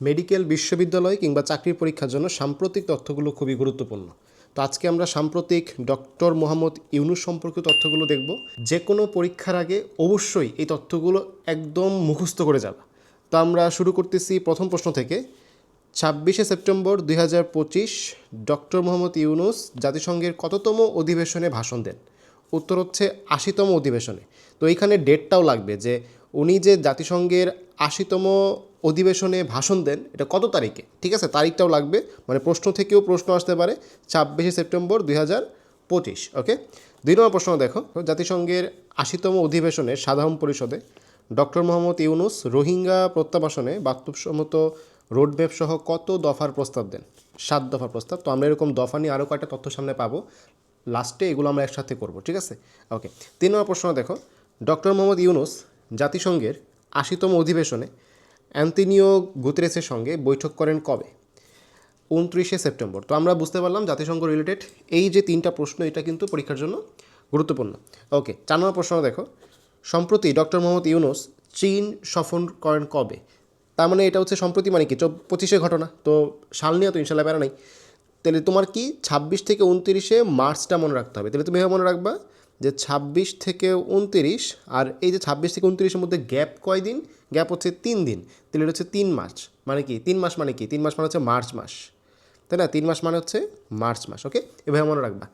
Medical বিশ্ববিদ্যালয় কিংবা চাকরির পরীক্ষার জন্য সাম্প্রতিক তথ্যগুলো খুবই গুরুত্বপূর্ণ। তো আজকে আমরা সাম্প্রতিক ডক্টর মোহাম্মদ ইউনুস সম্পর্কিত তথ্যগুলো দেখব। যে কোনো পরীক্ষার আগে অবশ্যই এই তথ্যগুলো একদম মুখস্থ করে যাবে। তো আমরা শুরু করতেছি প্রথম প্রশ্ন থেকে। ছাব্বিশে সেপ্টেম্বর দুই হাজার পঁচিশ ডক্টর মোহাম্মদ ইউনুস জাতিসংঘের কততম অধিবেশনে ভাষণ দেন? উত্তর হচ্ছে আশিতম অধিবেশনে। তো এইখানে ডেটটাও লাগবে যে উনি যে জাতিসংঘের আশিতম অধিবেশনে ভাষণ দেন, এটা কত তারিখে? ঠিক আছে, তারিখটাও লাগবে মানে প্রশ্ন থেকেও প্রশ্ন আসতে পারে, ছাব্বিশে সেপ্টেম্বর দুই হাজার পঁচিশ, ওকে? দুই নম্বর প্রশ্ন দেখো, জাতিসংঘের আশিতম অধিবেশনে সাধারণ পরিষদে ডক্টর মোহাম্মদ ইউনুস রোহিঙ্গা প্রত্যাবাসনে বাস্তবসম্মত রোডম্যাপ সহ কত দফার প্রস্তাব দেন? সাত দফার প্রস্তাব, তো আমরা এরকম দফা নিয়ে আরও কয়েকটা তথ্য সামনে পাবো, লাস্টে এগুলো আমরা একসাথে করব, ঠিক আছে? ওকে, তিন নম্বর প্রশ্ন দেখো, ডক্টর মোহাম্মদ ইউনুস জাতিসংঘের আশিতম অধিবেশনে অ্যান্তিনিও গুতরেসের সঙ্গে বৈঠক করেন কবে? উনত্রিশে সেপ্টেম্বর। তো আমরা বুঝতে পারলাম জাতিসংঘ রিলেটেড এই যে তিনটা প্রশ্ন, এটা কিন্তু পরীক্ষার জন্য গুরুত্বপূর্ণ। ওকে, চার নম্বর প্রশ্ন দেখো। সম্প্রতি ডক্টর মোহাম্মদ ইউনুস চীন সফর করেন কবে? তার মানে এটা হচ্ছে সম্প্রতি মানে কি? পঁচিশে ঘটনা। তো সাল নিয়ে তো ইনশাল্লাহ প্যারা নাই। তাহলে তোমার কি ছাব্বিশ থেকে উনতিরিশে মার্চটা মনে রাখতে হবে? তাহলে তুমি মনে রাখবা যে ছাব্বিশ থেকে উনতিরিশ আর এই যে ছাব্বিশ থেকে উনতিরিশের মধ্যে গ্যাপ কয় দিন? গ্যাপ হচ্ছে তিন দিন। তাহলে এটা হচ্ছে তিন মাস মানে কি? তিন মাস মানে কি? তিন মাস মানে হচ্ছে মার্চ মাস। তাই না? তিন মাস মানে হচ্ছে মার্চ মাস। ওকে? এভাবে মনে রাখবা।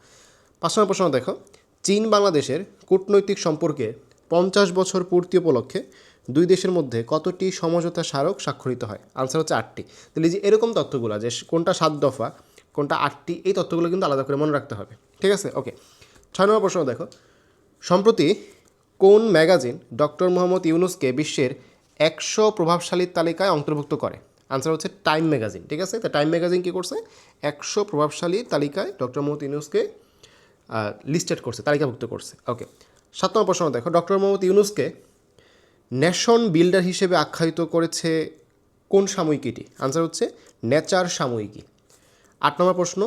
পাঁচ নম্বর প্রশ্ন দেখো। চীন বাংলাদেশের কূটনৈতিক সম্পর্কে পঞ্চাশ বছর পূর্তি উপলক্ষে দুই দেশের মধ্যে কতটি সমঝোতা স্মারক স্বাক্ষরিত হয়? আনসার হচ্ছে আটটি। তাহলে যে এরকম তথ্যগুলো যে কোনটা সাত দফা, কোনটা আটটি, এই তথ্যগুলো কিন্তু আলাদা করে মনে রাখতে হবে। ঠিক আছে? ওকে। ছয় নম্বর প্রশ্ন দেখো। সম্প্রতি কোন ম্যাগাজিন ডক্টর মোহাম্মদ ইউনুসকে বিশ্বের একশো প্রভাবশালীর তালিকায় অন্তর্ভুক্ত করে? আনসার হচ্ছে টাইম ম্যাগাজিন, ঠিক আছে? তা টাইম ম্যাগাজিন কী করছে? একশো প্রভাবশালী তালিকায় ডক্টর মোহাম্মদ ইউনুসকে লিস্টেড করছে, তালিকাভুক্ত করছে। ওকে সাত নম্বর প্রশ্ন দেখো। ডক্টর মোহাম্মদ ইউনুসকে ন্যাশন বিল্ডার হিসেবে আখ্যায়িত করেছে কোন সাময়িকীটি? আনসার হচ্ছে নেচার সাময়িকী। আট নম্বর প্রশ্ন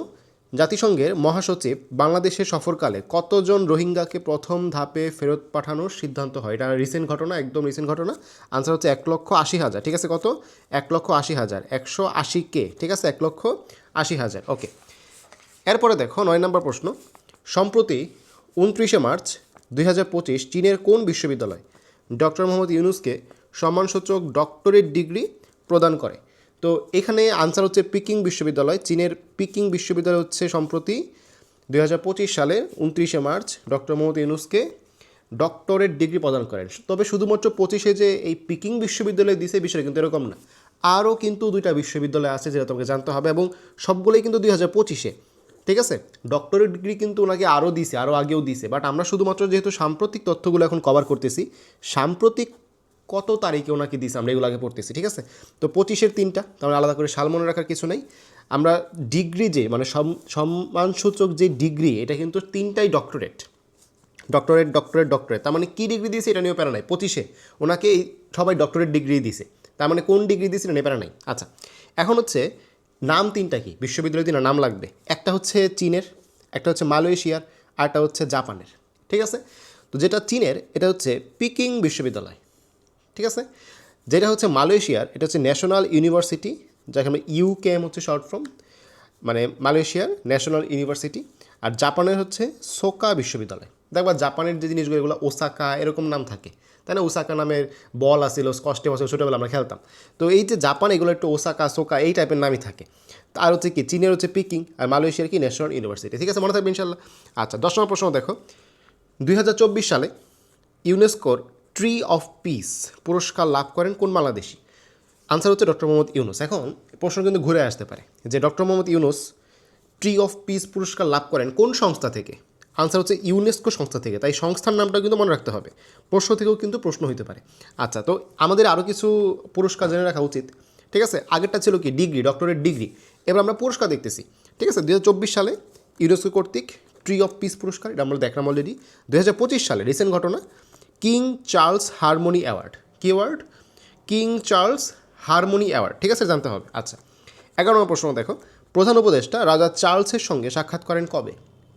জাতিসংঘের মহাসচিব বাংলাদেশে সফরকালে কতজন রোহিঙ্গাকে প্রথম ধাপে ফেরত পাঠানোর সিদ্ধান্ত হয়? এটা রিসেন্ট ঘটনা, একদম রিসেন্ট ঘটনা। আনসার হচ্ছে এক লক্ষ আশি হাজার। ঠিক আছে, কত? এক লক্ষ আশি হাজার। একশো আশি কে? ঠিক আছে, এক লক্ষ আশি হাজার। ওকে এরপরে দেখো, নয় নম্বর প্রশ্ন। সম্প্রতি উনত্রিশে মার্চ দুই হাজার পঁচিশ চীনের কোন বিশ্ববিদ্যালয় ডক্টর মোহাম্মদ ইউনুসকে সম্মানসূচক ডক্টরেট ডিগ্রি প্রদান করে? তো এখানে আনসার হচ্ছে পিকিং বিশ্ববিদ্যালয়। চীনের পিকিং বিশ্ববিদ্যালয় হচ্ছে সম্প্রতি দুই সালের উনত্রিশে মার্চ ডক্টর মোহাম্মদ ইউনুসকে ডক্টরেট ডিগ্রি প্রদান করেন। তবে শুধুমাত্র পঁচিশে যে এই পিকিং বিশ্ববিদ্যালয় দিছে বিষয় কিন্তু এরকম না। আরও কিন্তু দুইটা বিশ্ববিদ্যালয় আছে যেটা তোমাকে জানতে হবে এবং সবগুলোই কিন্তু দুই হাজার পঁচিশে। ঠিক আছে? ডক্টরেট ডিগ্রি কিন্তু ওনাকে আরও দিছে, আরও আগেও দিছে। বাট আমরা শুধুমাত্র যেহেতু সাম্প্রতিক তথ্যগুলো এখন কভার করতেছি, সাম্প্রতিক কত তারিখে ওনাকে দিছে, আমরা এগুলো আগে পড়তেছি, ঠিক আছে? তো পঁচিশের তিনটা, তাহলে আলাদা করে সাল মনে রাখার কিছু নেই। আমরা ডিগ্রি যে মানে সম- সম্মানসূচক যে ডিগ্রি, এটা কিন্তু তিনটাই ডক্টরেট। Doctorate doctorate doctorate. তার মানে কী ডিগ্রি দিয়েছে এটা নিয়েও প্যারা নাই। পঁচিশে, ওনাকে সবাই ডক্টরেট ডিগ্রি দিয়েছে তার মানে কোন ডিগ্রি দিয়েছে এটা নিয়ে প্যারা নাই। আচ্ছা এখন হচ্ছে নাম তিনটা কি? বিশ্ববিদ্যালয় তিনটা নাম লাগবে। একটা হচ্ছে চীনের, একটা হচ্ছে মালয়েশিয়ার, আর একটা হচ্ছে জাপানের, ঠিক আছে? তো যেটা চীনের, এটা হচ্ছে পিকিং বিশ্ববিদ্যালয়। ঠিক আছে? যেটা হচ্ছে মালয়েশিয়ার, এটা হচ্ছে ন্যাশনাল ইউনিভার্সিটি যাকে আমরা ইউকেএম হচ্ছে শর্ট ফর্ম মানে মালয়েশিয়ার ন্যাশনাল ইউনিভার্সিটি আর জাপানের হচ্ছে সোকা বিশ্ববিদ্যালয়। দেখবা জাপানের যে জিনিসগুলো, এগুলো ওসাকা এরকম নাম থাকে। তাই না? ওসাকা নামের বল আসছিল কষ্টে বছর ছোটোবেলা আমরা খেলতাম। তো এই যে জাপান, এগুলো একটু ওসাকা সোকা এই টাইপের নামই থাকে। আর হচ্ছে কি, চীনের হচ্ছে পিকিং আর মালয়েশিয়ার কি ন্যাশনাল ইউনিভার্সিটি ঠিক আছে? মনে থাকবে ইনশাল্লাহ। আচ্ছা দশ নম্বর প্রশ্ন দেখো। দুই হাজার চব্বিশ সালে ইউনেস্কোর ট্রি অফ পিস পুরস্কার লাভ করেন কোন বাংলাদেশি? আনসার হচ্ছে ডক্টর মোহাম্মদ ইউনুস এখন প্রশ্ন কিন্তু ঘুরে আসতে পারে যে doctor Mohammad Yunus tree of peace পুরস্কার লাভ করেন কোন সংস্থা থেকে? আনসার হচ্ছে ইউনেস্কো সংস্থা থেকে। তাই সংস্থার নামটা কিন্তু মনে রাখতে হবে। প্রশ্ন থেকেও কিন্তু প্রশ্ন হতে পারে। আচ্ছা তো আমাদের আরও কিছু পুরস্কার জেনে রাখা উচিত। ঠিক আছে? আগেরটা ছিল কি? ডিগ্রি ডক্টরেট ডিগ্রি এবার আমরা পুরস্কার দেখতেছি। ঠিক আছে? দু হাজার চব্বিশ সালে ইউনেস্কো কর্তৃক ট্রি অফ পিস পুরস্কার, এটা আমরা দেখলাম অলরেডি দু হাজার পঁচিশ সালে রিসেন্ট ঘটনা। King Charles Harmony Award. কি award? King Charles Harmony Award. ঠিক আছে, জানতে হবে। আচ্ছা এগারো নম্বর প্রশ্ন দেখো। প্রধান উপদেষ্টা রাজা চার্লসের সঙ্গে সাক্ষাৎ করেন কবে?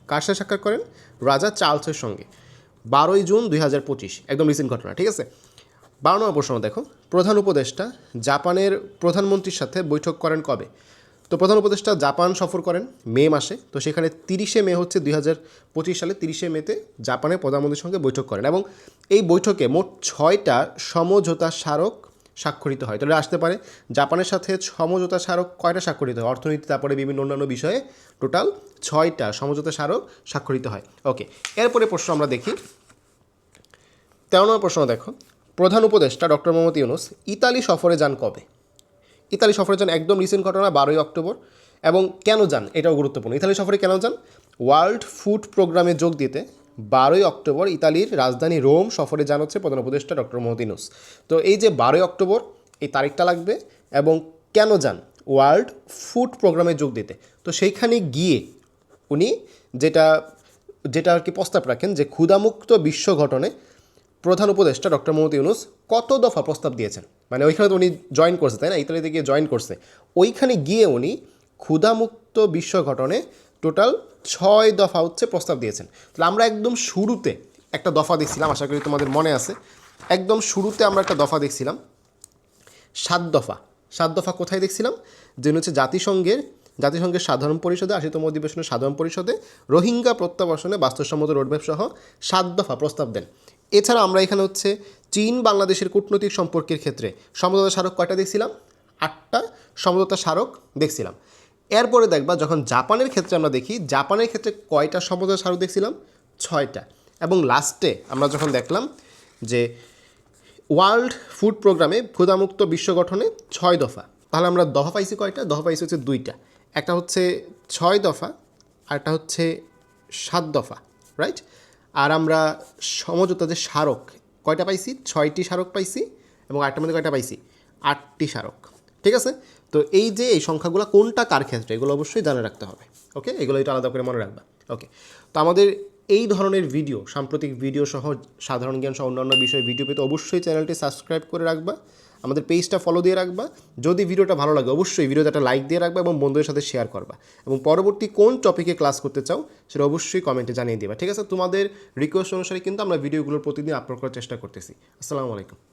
কার সাথে সাক্ষাৎ করেন? রাজা চার্লসের সঙ্গে। বারোই জুন দুই হাজার পঁচিশ। একদম রিসেন্ট ঘটনা, ঠিক আছে? বারো নম্বর প্রশ্ন দেখো। প্রধান উপদেষ্টা জাপানের প্রধানমন্ত্রীর সাথে বৈঠক করেন কবে? তো প্রধান উপদেষ্টা জাপান সফর করেন মে মাসে। তো সেখানে তিরিশে মে হচ্ছে দুই হাজার পঁচিশ সালে তিরিশে মেতে জাপানের প্রধানমন্ত্রীর সঙ্গে বৈঠক করেন এবং এই বৈঠকে মোট ছয়টা সমঝোতা স্মারক স্বাক্ষরিত হয়। তাহলে আসতে পারে জাপানের সাথে সমঝোতা স্মারক কয়টা স্বাক্ষরিত হয়? অর্থনীতি, তারপরে বিভিন্ন অন্যান্য বিষয়ে টোটাল ছয়টা সমঝোতা স্মারক স্বাক্ষরিত হয়। ওকে, এরপরে প্রশ্ন আমরা দেখি। তেরো নম্বর প্রশ্ন দেখো। প্রধান উপদেষ্টা ডক্টর মোহাম্মদ ইউনুস ইতালি সফরে যান কবে? ইতালি সফরে যান একদম রিসেন্ট ঘটনা, বারোই অক্টোবর। এবং কেন যান? এটাও গুরুত্বপূর্ণ। ইতালি সফরে কেন যান? ওয়ার্ল্ড ফুড প্রোগ্রামে যোগ দিতে বারোই অক্টোবর ইতালির রাজধানী রোম সফরে যান হচ্ছে প্রধান উপদেষ্টা ডক্টর মোহাম্মদ ইউনুস তো এই যে বারোই অক্টোবর, এই তারিখটা লাগবে এবং কেন যান? ওয়ার্ল্ড ফুড প্রোগ্রামে যোগ দিতে। তো সেইখানে গিয়ে উনি যেটা যেটা আর কি প্রস্তাব রাখেন যে ক্ষুধামুক্ত বিশ্ব গঠনে প্রধান উপদেষ্টা ডক্টর মোহাম্মদ ইউনুস কত দফা প্রস্তাব দিয়েছেন? মানে ওইখানে তো উনি জয়েন করছে, তাই না? ইতালিতে গিয়ে জয়েন করছে। ওইখানে গিয়ে উনি ক্ষুধামুক্ত বিশ্ব গঠনে টোটাল ছয় দফা হচ্ছে প্রস্তাব দিয়েছেন। তাহলে আমরা একদম শুরুতে একটা দফা দেখছিলাম, আশা করি তোমাদের মনে আছে। একদম শুরুতে আমরা একটা দফা দেখছিলাম। সাত দফা। সাত দফা কোথায় দেখছিলাম? যেটা হচ্ছে জাতিসংঘের জাতিসংঘের সাধারণ পরিষদে, আশিতম অধিবেশনের সাধারণ পরিষদে রোহিঙ্গা প্রত্যাবাসনে বাস্তবসম্মত রোডম্যাপ সহ সাত দফা প্রস্তাব দেন। এছাড়া আমরা এখানে হচ্ছে চীন, বাংলাদেশের কূটনৈতিক সম্পর্কের ক্ষেত্রে সমঝোতা স্মারক কয়টা দেখছিলাম? আটটা। সমঝোতা স্মারক দেখছিলাম। এরপরে দেখবা যখন জাপানের ক্ষেত্রে আমরা দেখি, জাপানের ক্ষেত্রে কয়টা সমঝোতা স্মারক দেখছিলাম? ছয়টা। এবং লাস্টে আমরা যখন দেখলাম যে ওয়ার্ল্ড ফুড প্রোগ্রামে ক্ষুধামুক্ত বিশ্ব গঠনে ছয় দফা, তাহলে আমরা দফা পাইছি কয়টা? দফা পাইছি হচ্ছে দুইটা। একটা হচ্ছে ছয় দফা, আর একটা হচ্ছে সাত দফা রাইট আর আমরা সমঝোতা যে স্মারক, কয়টা পাইছি? ছয়টি স্মারক পাইছি এবং আটটার মধ্যে কয়টা পাইছি? আটটি স্মারক। ঠিক আছে? তো এই যে এই সংখ্যাগুলো কোনটা কার ক্ষেত্রে, এগুলো অবশ্যই জানে রাখতে হবে। ওকে? এগুলো এটা আলাদা করে মনে রাখবা। ওকে? তো আমাদের এই ধরনের ভিডিও, সাম্প্রতিক ভিডিও সহ সাধারণ জ্ঞান সহ অন্যান্য বিষয়ে ভিডিও পেতে অবশ্যই চ্যানেলটি সাবস্ক্রাইব করে রাখবা। আমাদের পেজটা ফলো দিয়ে রাখবা। যদি ভিডিওটা ভালো লাগে, অবশ্যই ভিডিওতে একটা লাইক দিয়ে রাখবা এবং বন্ধুদের সাথে শেয়ার করবা। এবং পরবর্তী কোন টপিকে ক্লাস করতে চাও, সেটা অবশ্যই কমেন্টে জানিয়ে দেবা। ঠিক আছে? তোমাদের রিকোয়েস্ট অনুসারে কিন্তু আমরা ভিডিওগুলোর প্রতিদিন আপলোড করার চেষ্টা করতেছি। আসসালামু আলাইকুম।